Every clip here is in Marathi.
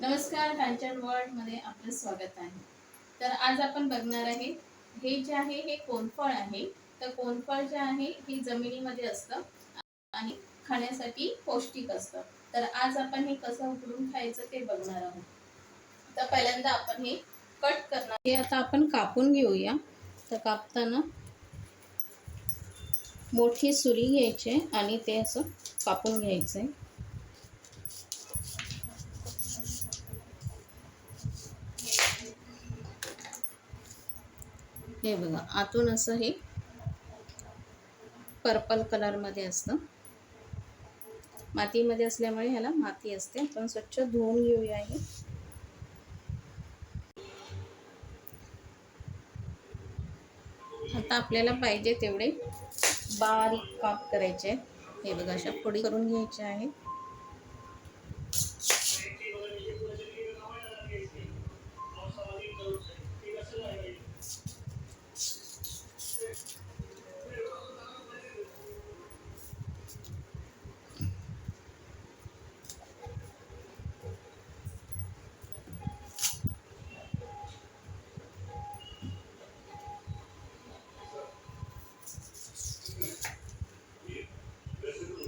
नमस्कार कांचन वर्ल्डमध्ये आपलं स्वागत आहे. तर आज आपण बघणार आहे हे जे आहे हे कोनफळ आहे. तर कोनफळ जे आहे हे जमिनीमध्ये असतं आणि खाण्यासाठी पौष्टिक असतं. तर आज आपण हे कसं उकडून खायचं ते बघणार आहोत. तर पहिल्यांदा आपण हे कट करणार. हे आता आपण कापून घेऊया. तर कापताना मोठी सुरी घ्यायची आणि ते असं कापून घ्यायचं आहे हे बघा आतून असं हे पर्पल कलरमध्ये असतं. मातीमध्ये असल्यामुळे ह्याला माती असते. आपण स्वच्छ धुवून घेऊया हे. आता आपल्याला पाहिजे तेवढे बारीक काप करायचे. हे बघा अशा फोडी करून घ्यायचे आहेत.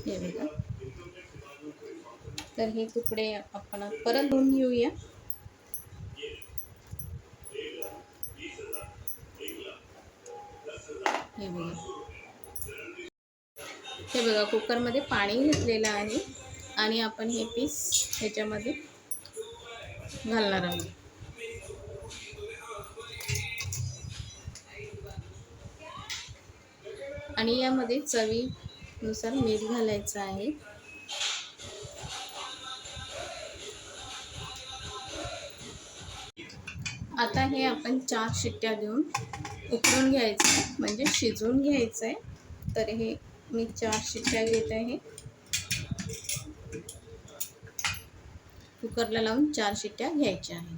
हे बघा. तर हे तुकडे आपण परत धुवून घेऊया. हे बघा. हे बघा कुकरमध्ये पाणी घेतलेलं आहे आणि आपण हे पीस ह्याच्यामध्ये घालणार आहोत. आणि यामध्ये चवी नुसार मीठ घालायचं आहे. आता हे आपण चार शिट्ट्या देऊन उकळून घ्यायचं आहे म्हणजे शिजवून घ्यायचं आहे. तर हे मी चार शिट्ट्या घेत आहे. कुकरला लावून चार शिट्ट्या घ्यायच्या आहे